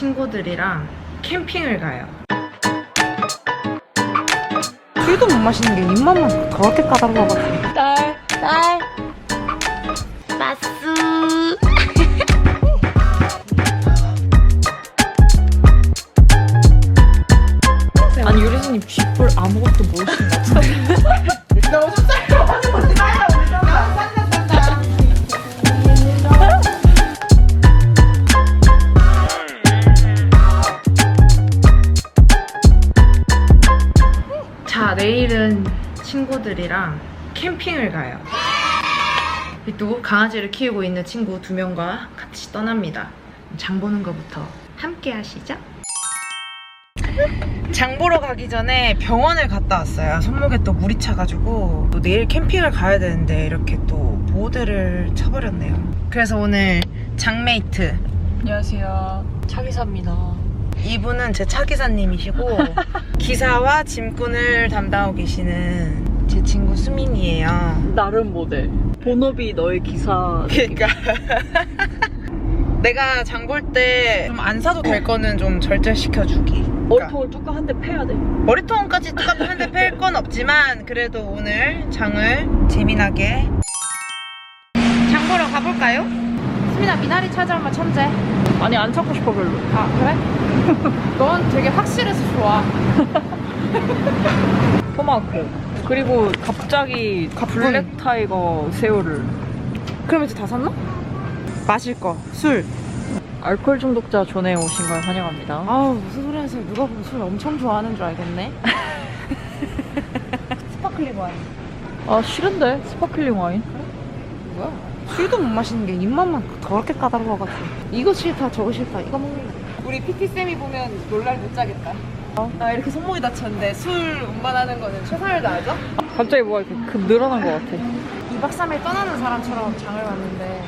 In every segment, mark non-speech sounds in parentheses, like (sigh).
친구들이랑 캠핑을 가요. 술도 못 마시는 게 입맛만 더럽게 까다로워 가지고. 딸, 딸. 마스 아니 유리수님 쥐뿔 아무것도 모르시는 것 같은데. (laughs) 친구들이랑 캠핑을 가요. 또 강아지를 키우고 있는 친구 두 명과 같이 떠납니다. 장 보는 것부터 함께 하시죠. 장 보러 가기 전에 병원을 갔다 왔어요. 손목에 또 물이 차가지고 또 내일 캠핑을 가야 되는데 이렇게 또 보드를 쳐버렸네요. 그래서 오늘 장메이트 안녕하세요. 차기사입니다. 이분은 제 차기사님이시고 기사와 짐꾼을 담당하고 계시는 제 친구 수민이에요. 나름 모델. 본업이 너의 기사. 그러니까 내가 장 볼 때 좀 안 사도 될 거는 좀 절제시켜 주기. 그러니까 머리통을 뚜까 한대 패야 돼. 머리통까지 똑같은 한대 팰 건 없지만 그래도 오늘 장을 재미나게 장 보러 가볼까요? 수민아 미나리 찾아오면 천재. 아니 안 찾고 싶어 별로. 아 그래? (laughs) 넌 되게 확실해서 좋아. 토마호크. 그리고 갑자기. 블랙 타이거 새우를. 그럼 이제 다 샀나? 마실 거, 술. 알코올 중독자 존에 오신 걸 환영합니다. 아우 무슨 소리 하세요? 누가 보면 술 엄청 좋아하는 줄 알겠네. (laughs) 스파클링 와인. 아 싫은데 스파클링 와인? 뭐야? 술도 못 마시는 게 입맛만 더럽게 까다로워가지고. 이거 싫다, 저거 싫다, 이거 먹는 거. 우리 PT 쌤이 보면 놀랄 못 자겠다. 나 이렇게 손목이 다쳤는데 술 운반하는 거는 최선을 다하죠? 갑자기 뭐가 이렇게 급 늘어난 것 같아. 2박 3일 떠나는 사람처럼 장을 봤는데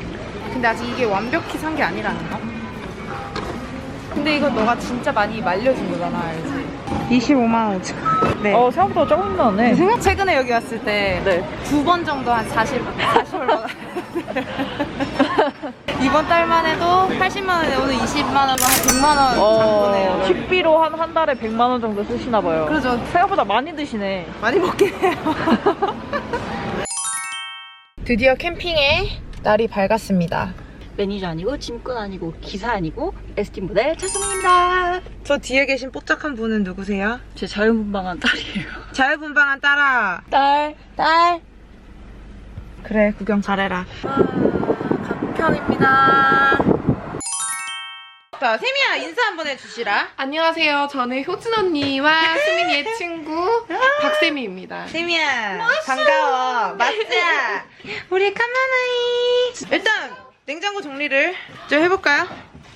근데 아직 이게 완벽히 산 게 아니라는 거? 근데 이건 너가 진짜 많이 말려준 거잖아 알지? 25만 5천 네 어 생각보다 조금 나네. 생각 최근에 여기 왔을 때 네. 두 번 정도 한 40, 40얼마 (laughs) 이번 달만 해도 80만 원에 오늘 20만 원만 한 100만 원 어, 장보네요 식비로 한 한 달에 100만 원 정도 쓰시나 봐요. 그러죠 생각보다 많이 드시네. 많이 먹긴 해요 (laughs) 드디어 캠핑의 날이 밝았습니다 매니저 아니고 짐꾼 아니고 기사 아니고 에스틴 모델 차승입니다 저 뒤에 계신 뽀짝한 분은 누구세요? 제 자유분방한 딸이에요. (laughs) 자유분방한 딸아 딸. 딸 그래 구경 잘해라 강편입니다 자 세미야 인사 한번 해주시라 안녕하세요. 저는 효진 언니와 수민이의 친구 (laughs) 박세미입니다. 세미야 반가워 맞자 (laughs) 우리 카마나이 일단 냉장고 정리를 좀 해볼까요?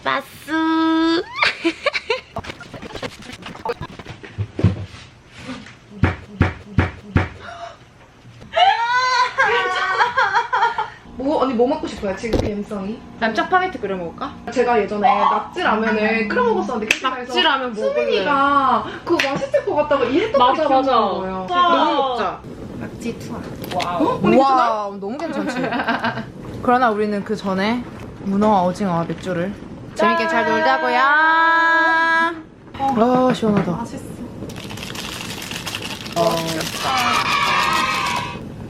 마스 (laughs) 뭐 언니 뭐 먹고 싶어요? 지금 감성이? 난 짜파게티 끓여 먹을까? 제가 예전에 낙지 라면을 끓여 먹었었는데 캠핑에서 낙지 라면 먹을래 수민이가 그거 맛있을 것 같다고 이랬던 맞아, 게 기억나는 맞아. 거예요. 너무 먹자 낙지 투하. 어? 우와 너무 괜찮지 (laughs) 그러나 우리는 그 전에 문어와 오징어와 맥주를 재밌게 잘 놀자고요 아 시원하다 맛있어.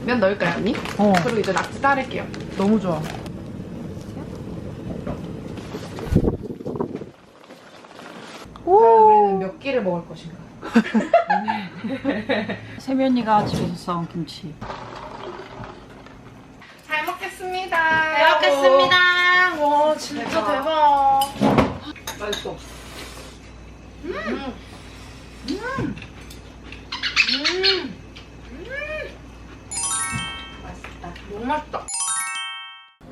면 넣을까요 언니? 어 그리고 이제 낙지 따를게요. 너무 좋아 과연 우리는 몇 끼를 먹을 것인가? 세미 언니가 집에서 싸온 김치. 잘 먹겠습니다. 잘 먹겠습니다 와 진짜 대박 맛있어. 너무 맛있다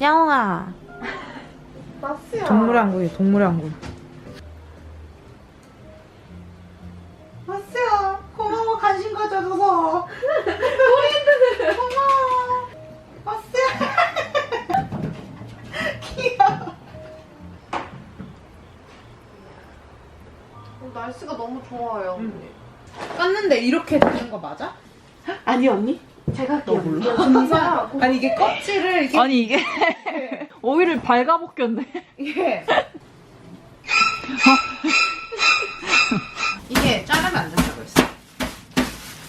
야옹아 마스야. 동물의 왕국이 동물의 왕국 날씨가 너무 좋아요. 깠는데 이렇게 되는 거 맞아? 아니 언니? 제가 할게요. 진짜 아니 이게 껍질을 이게 아니 이게 (laughs) 오이를 발가벗겼네. 이게 이게 자르면 안 된다고 했어.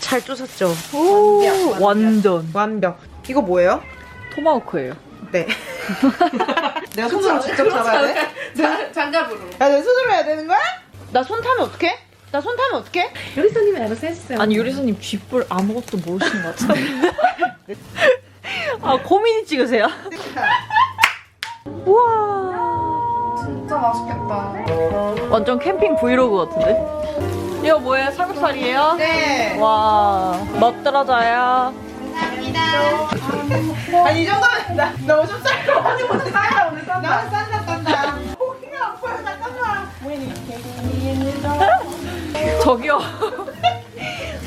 잘 쪼샀죠? 오, 완벽, 완전. 완벽. 이거 뭐예요? 토마호크예요. 네. (laughs) 내가 손으로 직접 잡아야 돼? 자, 장갑으로. 야, 내 손으로 해야 되는 거야? 나 손 타면 어떡해? 나 손 타면 어떡해? 요리사님이 알아서 해주세요. 아니, 요리사님 쥐뿔 아무것도 모르시는 것 같은데. 아, 고민이 찍으세요? 우와. 진짜 맛있겠다. 완전 캠핑 브이로그 같은데? 이거 뭐예요? 삼겹살이에요? 네. 와, 멋들어져요. 아니, 이 정도면 나, 나 오줌 쌀거 많이 못해. 싼다, 오늘 싼다. 나는 싼다, 싼다. 저기요.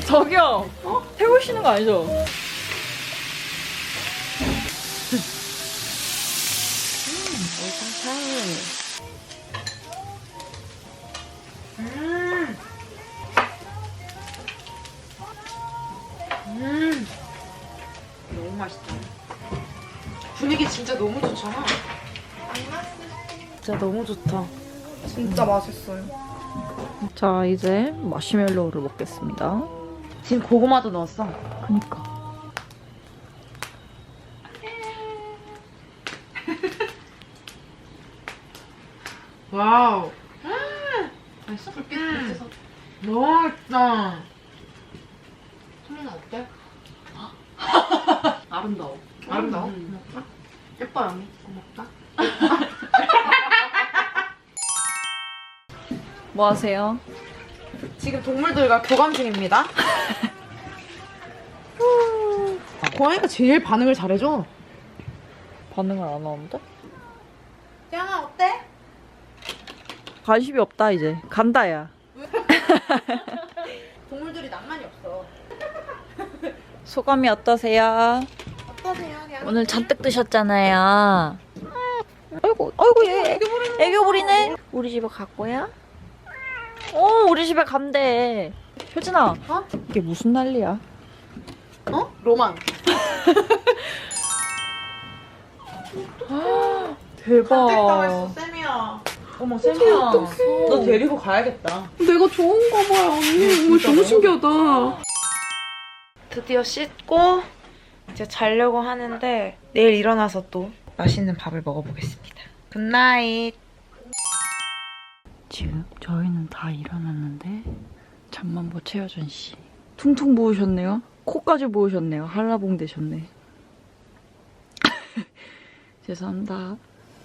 저기요. 태우시는 거 아니죠? 음. 음. 너무 맛있다. 분위기 진짜 너무 좋잖아. 진짜 너무 좋다. 진짜 맛있어요. 자, 이제 마시멜로우를 먹겠습니다. 지금 고구마도 넣었어. 그니까. (laughs) 와우. 맛있어? 불빛 너무 맛있다. 소리는 어때? (laughs) 아름다워. 아름다워? 음. 고맙다. 예뻐요, 언니. 고맙다. (laughs) 뭐 하세요? 지금 동물들과 교감 중입니다. (laughs) 고양이가 제일 반응을 잘해줘. 반응을 안 하는데? 짱아 어때? 관심이 없다, 이제. 간다, 야. (laughs) 동물들이 낭만이 없어. 소감이 어떠세요? 어떠세요? 그냥 오늘 잔뜩 드셨잖아요. 아이고, 아이고, 얘 애교 부리네. 우리 집에 갈 거야? 어, 우리 집에 간대. 효진아, 어? 이게 무슨 난리야? 어? 로망. 대박. 쌤이야. 어머 쌤이야. 너 데리고 가야겠다. 내가 좋은 거 봐요, 언니. 어머, 너무 신기하다. 드디어 씻고 이제 자려고 하는데 내일 일어나서 또 맛있는 밥을 먹어보겠습니다. 굿나잇. 저희는 다 일어났는데 잠만 못 채워준 씨. 퉁퉁 부으셨네요. 코까지 부으셨네요. 한라봉 되셨네. (laughs) 죄송합니다.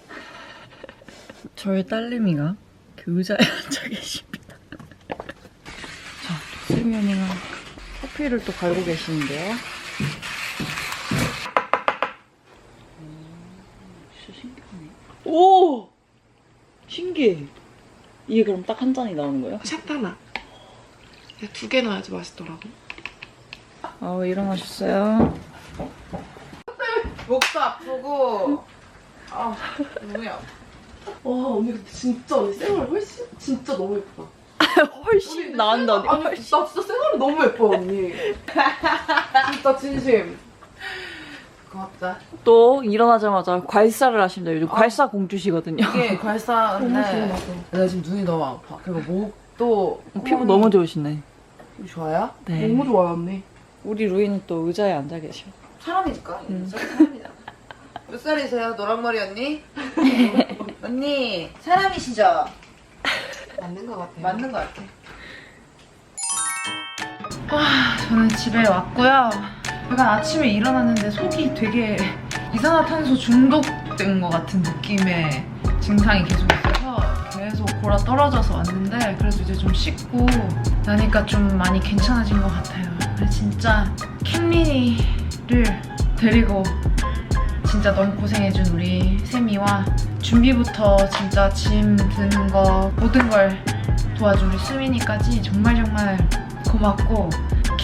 (laughs) 저의 딸내미가 그 의자에 앉아 계십니다. 자, 세면이가 커피를 또 갈고 계시는데요. 음. 오! 신기해. 이게 그럼 딱 한 잔이 나오는 거예요? 샷 하나. 두 개 넣어야지 맛있더라고. 아, 왜 일어나셨어요? 목도 아프고 아 뭐야? 와, 언니 근데 진짜 언니 생얼 훨씬 진짜 너무 예쁘다. (laughs) 훨씬 나은다니. 아니, 나 진짜 생얼이 너무 예뻐, 언니. 진짜 진심. 고맙다. 또 일어나자마자 괄사를 하십니다. 요즘 괄사 공주시거든요. 이게 (laughs) 괄사인데. 내가 지금 눈이 너무 아파. 그리고 목도 피부 너무 좋으시네. 좋아요? 네. 너무 좋아요, 언니. 우리 루이는 또 의자에 앉아 계셔. 사람이니까. 음. 사람이다. 몇 살이세요, 노란머리 언니? (laughs) 언니 사람이시죠? 맞는 것 같아요. 맞는 것 같아. 아, 저는 집에 왔고요. 약간 아침에 일어났는데 속이 되게 이산화탄소 중독된 것 같은 느낌의 증상이 계속 있어서 계속 골아 떨어져서 왔는데 그래도 이제 좀 씻고 나니까 좀 많이 괜찮아진 것 같아요. 진짜 캔린이를 데리고 진짜 너무 고생해준 우리 세미와 준비부터 진짜 짐 드는 거 모든 걸 도와준 우리 수민이까지 정말 정말 고맙고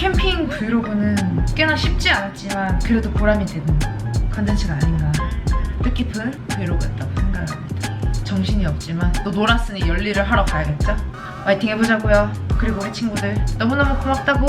캠핑 브이로그는 꽤나 쉽지 않았지만 그래도 보람이 되는 컨텐츠가 아닌가 뜻깊은 브이로그였다고 생각합니다 정신이 없지만 또 놀았으니 열일을 하러 가야겠죠? 화이팅 해보자고요 그리고 우리 친구들 너무너무 고맙다고